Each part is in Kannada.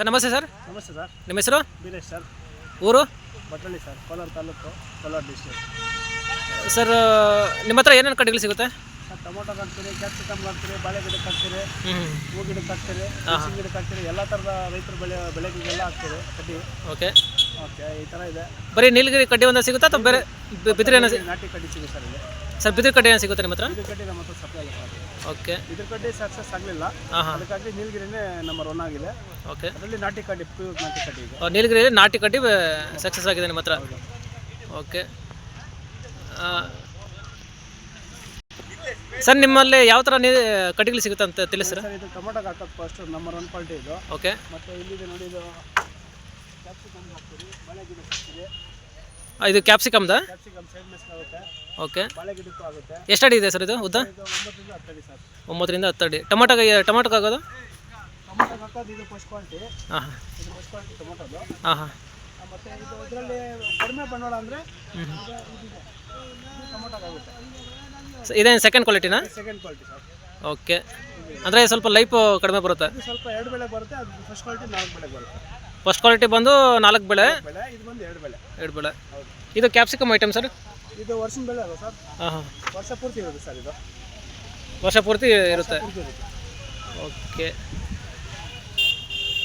ಸರ್ ನಮಸ್ತೆ ಸರ್. ನಮಸ್ತೆ ಸರ್. ನಿಮ್ಮ ಹೆಸರು? ದಿನೇಶ್ ಸರ್. ಊರು? Batrahalli sir Kolar taluk Kolar district sir ನಿಮ್ಮ ಹತ್ರ ಏನೇನು ಕಡ್ಡಿಗಳು ಸಿಗುತ್ತೆ? ಸರ್ ಟೊಮೊಟೊ ಹಾಕ್ತೀರಿ ಕ್ಯಾಪ್ಸಿಕಮ್ ಹಾಕ್ತೀರಿ ಬಾಳೆ ಗಿಡಕ್ಕೆ ಹಾಕ್ತೀರಿ ಹ್ಞೂ ಹೂ ಗಿಡಕ್ಕೆ ಹಾಕ್ತೀರಿ ಹಸಿ ಗಿಡಕ್ಕೆ ಹಾಕ್ತೀರಿ ಎಲ್ಲ ಥರದ ರೈತರು ಬೆಳೆ ಬೆಳೆಗಳಿಗೆಲ್ಲ ಹಾಕ್ತೀರಿ ಕಡ್ಡಿ. ಓಕೆ. ಓಕೆ ಈ ಥರ ಇದೆ. ಬರೀ ನೀಲಗಿರಿ ಕಡ್ಡಿ ಒಂದು ಸಿಗುತ್ತಾ ಅಥವಾ ಬೇರೆ ಬಿದಿರೇನ ಬಿದಿರು ನಾಟಿ ಕಡ್ಡಿ ಸಿಗುತ್ತೆ ಸರ್ ಇಲ್ಲಿ. ಸರ್ ಬಿದಿರು ಕಡ್ಡಿ ಏನು ಸಿಗುತ್ತೆ ನಿಮ್ಮ ಹತ್ರ? ಇದ್ರ ಕಡ್ಡಿ ನಮ್ಮ ಹತ್ರ ಸಪ್ಲೈ ಆಗುತ್ತೆ ಓಕೆ. ಇದ್ರ ಕಡ್ಡಿ ಸಕ್ಸಸ್ ಆಗಲಿಲ್ಲ. ಹಾಂ ಹಾಂ ಅದಕ್ಕಾಗಿ ನೀಲಗಿರಿನೇ ನಂಬರ್ ಒನ್ ಆಗಿದೆ. ಓಕೆ. ಅದರಲ್ಲಿ ನಾಟಿ ಕಡ್ಡಿ ಪ್ಯೂರ್ ನಾಟಿ ಕಡ್ಡಿ ಇದೆ. ನೀಲಗಿರಿಯಲ್ಲಿ ನೀಲಗಿರಿ ನಾಟಿ ಕಡ್ಡಿ ಸಕ್ಸಸ್ ಆಗಿದೆ ನಿಮ್ಮ ಹತ್ರ? ಓಕೆ. ಸರ್ ನಿಮ್ಮಲ್ಲಿ ಯಾವ ಥರ ನೀ ಕಡ್ಡಿಗಳು ಸಿಗುತ್ತೆ ಅಂತ ತಿಳಿಸ್ತೀರಾ ಸರ್? ಇದು ಟೊಮೊಟೊಗೆ ಹಾಕೋದು ಫಸ್ಟ್ ನಂಬರ್ ಒನ್ ಕ್ವಾಲಿಟಿ ಇದು. ಓಕೆ. ಮತ್ತು ಇಲ್ಲಿದೆ ನೋಡಿ ಇದು ಕ್ಯಾಪ್ಸಿಕಮ್ ಹಾಕ್ತೀವಿ ಬಳೆ ಗಿಡ ಹಾಕ್ತೀವಿ ಇದು ಕ್ಯಾಪ್ಸಿಕಮ್ದ ಕ್ಯಾಪ್ಸಿಕಮ್ ಸೈಡ್ ಮಿಸ್ ಆಗುತ್ತೆ ಓಕೆ. ಎಷ್ಟು ಅಡಿ ಇದೆ ಸರ್ ಇದು ಉದ್ದ? ಒಂಬತ್ತರಿಂದ ಹತ್ತು ಅಡಿ ಅಡಿ. ಟೊಮಾಟೋಗೆ ಆಗೋದು ಟೊಮೊಟೊ ಹಾಂ. ಹಾಂ ಹಾಂ. ಇದೇನು ಸೆಕೆಂಡ್ ಕ್ವಾಲಿಟಿನಾ ಸೆಕೆಂಡ್ ಕ್ವಾಲಿಟಿ ಓಕೆ. ಅಂದರೆ ಸ್ವಲ್ಪ ಲೈಫ್ ಕಡಿಮೆ ಬರುತ್ತೆ? ಸ್ವಲ್ಪ ಎರಡು ಬೆಳೆ ಬರುತ್ತೆ ಅದು ಫಸ್ಟ್ ಕ್ವಾಲಿಟಿ ನಾಲ್ಕು ಬೆಳೆ ಬರುತ್ತೆ. ಫಸ್ಟ್ ಕ್ವಾಲಿಟಿ ಬಂದು ನಾಲ್ಕು ಬೆಳೆ? ಇದು ಬಂದು ಎರಡು ಬೆಳೆ. ಎರಡು ಬೆಳೆ. ಇದು ಕ್ಯಾಪ್ಸಿಕಮ್ ಐಟಮ್ ಸರ್? ಇದು ವರ್ಷದ ಬೆಳೆ ಅಲ್ವಾ ಸರ್? ಹಾಂ ಹಾಂ. ವರ್ಷ ಪೂರ್ತಿ ಇರುತ್ತೆ ಸರ್ ಇದು. ವರ್ಷ ಪೂರ್ತಿ ಇರುತ್ತೆ? ಪೂರ್ತಿ ಇರುತ್ತೆ. ಓಕೆ.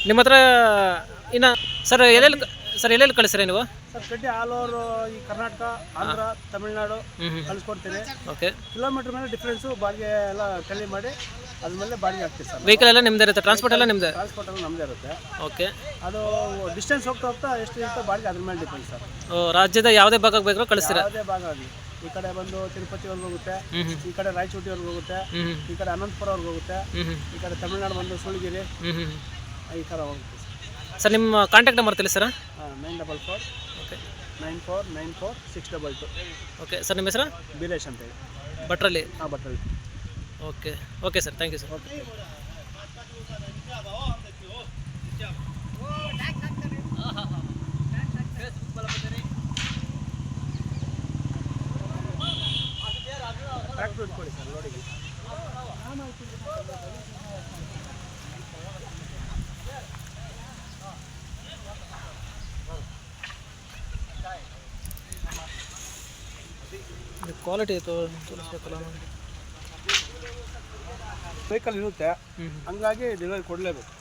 ನಿಮ್ಮ ಹತ್ರ ಇನ್ನು ಸರ್ ಎಲ್ಲೆಲ್ಲಿ ಸರ್ ಎಲ್ಲೆಲ್ಲಿ ಕಳಿಸ್ರಿ ನೀವು? ಸರ್ ಕಡ್ಡಿ ಆಲ್ ಓವರ್ ಈ ಕರ್ನಾಟಕ ಆಂಧ್ರ ತಮಿಳ್ನಾಡು ಕಳಿಸ್ಕೊಡ್ತೀನಿ. ಓಕೆ ಕಿಲೋಮೀಟ್ರ್ ಮೇಲೆ ಡಿಫ್ರೆನ್ಸು ಬಾಡಿಗೆ ಎಲ್ಲ ಟೆಲಿ ಮಾಡಿ ಅದ್ಮೇಲೆ ಬಾಡಿಗೆ ಹಾಕ್ತೀವಿ ಸರ್ ವೆಹಿಕಲ್ ಎಲ್ಲ ನಿಮ್ಮದೇ ಇರುತ್ತೆ? ಟ್ರಾನ್ಸ್ಪೋರ್ಟ್ ಎಲ್ಲ ನಿಮ್ಮದೇ ಟ್ರಾನ್ಸ್ಪೋರ್ಟ್ ಎಲ್ಲ ನಮ್ಮದೇ ಇರುತ್ತೆ. ಓಕೆ ಅದು ಡಿಸ್ಟೆನ್ಸ್ ಹೋಗ್ತಾ ಹೋಗ್ತಾ ಎಷ್ಟು ಇರುತ್ತೆ ಬಾಡಿಗೆ ಅದ್ರ ಮೇಲೆ ಡಿಪೆಂಡ್ ಸರ್. ಓ, ರಾಜ್ಯದ ಯಾವುದೇ ಭಾಗಕ್ಕೆ ಬೇಕಾದ್ರೂ ಕಳಿಸ್ತೀರಾ? ಯಾವುದೇ ಭಾಗ ಆಗಲಿ. ಈ ಕಡೆ ಬಂದು ತಿರುಪತಿವರೆಗೂ ಹೋಗುತ್ತೆ. ಈ ಕಡೆ ರಾಯಚೂಟಿವರೆಗೂ ಹೋಗುತ್ತೆ. ಈ ಕಡೆ ಅನಂತಪುರವರೆಗೂ ಹೋಗುತ್ತೆ. ಈ ಕಡೆ ತಮಿಳ್ನಾಡು ಬಂದು ಸುಳ್ಗಿರಿ ಈ ಥರ ಹೋಗುತ್ತೆ ಸರ್. ನಿಮ್ಮ ಕಾಂಟ್ಯಾಕ್ಟ್ ನಂಬರ್ ತಿಳಿಸ್ತೀರಾ nine double four nine four nine four six double two. Okay sir ನಿಮ್ಮ ಹೆಸರು? ಅಂತ ಹೇಳಿ ಭಟ್ರಲ್ಲಿ ಹಾಂ Bhatralli okay okay sir thank you sir. Okay. Tractor ಇಟ್ಕೊಳ್ಳಿ ಸರ್ ಲೋಡಿಗೆ ಕ್ವಾಲಿಟಿ ತೋರಿಸ್ಬೇಕಲ್ಲ ಸೈಕಲ್ ಇರುತ್ತೆ. ಹಂಗಾಗಿ ಡೆಲಿವರಿ ಕೊಡಲೇಬೇಕು.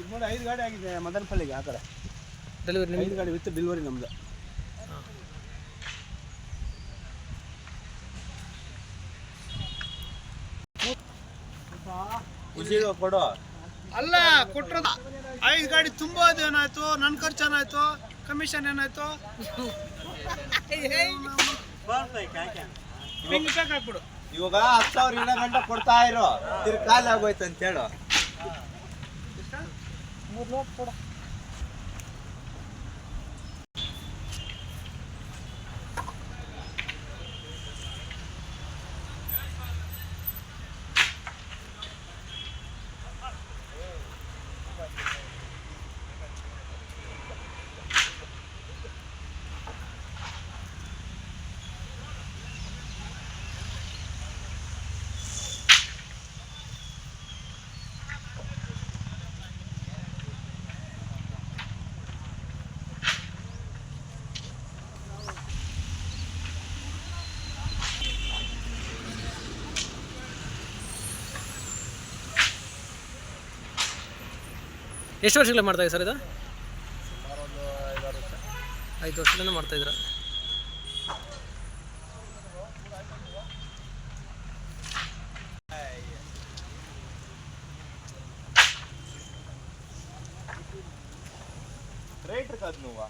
ಇದು ನೋಡಿ ಐದು ಗಾಡಿ ಆಗಿದೆ ಮದನಪಲ್ಲಿಗೆ ಆ ಕಡೆ. ಡೆಲಿವರಿ ಐದು ಗಾಡಿ ವಿತ್ ಡೆಲಿವರಿ ನಮ್ದು. ಕೊಡು. ಅಲ್ಲ ಕೊಟ್ರ ಐದು ಗಾಡಿ ತುಂಬೋದು ಏನಾಯ್ತು ನನ್ನ ಖರ್ಚು ಏನಾಯ್ತು? ಕಮಿಷನ್ ಏನಾಯ್ತು? ಇವಾಗ ಹತ್ತು ಸಾವಿರ ಇನ್ನ ಗಂಟೆ ಕೊಡ್ತಾ ಇರೋ, ತಿರ್ಗಿ ಖಾಲಿ ಆಗೋಯ್ತು ಅಂತ ಹೇಳು. ಮೂರು ನೋಟ್ ಕೊಡು ಎಷ್ಟು ವರ್ಷಕ್ಕಿಲ್ಲ ಮಾಡ್ತಾ ಇದ್ದೀರಾ ಸರ್ ಇದು? ಐದು ಆರು ವರ್ಷ ಐದು ವರ್ಷದಲ್ಲೇನೇ ಮಾಡ್ತಾ ಇದ್ದೀರ. ರೇಟ್ ಅದು ನೋವು?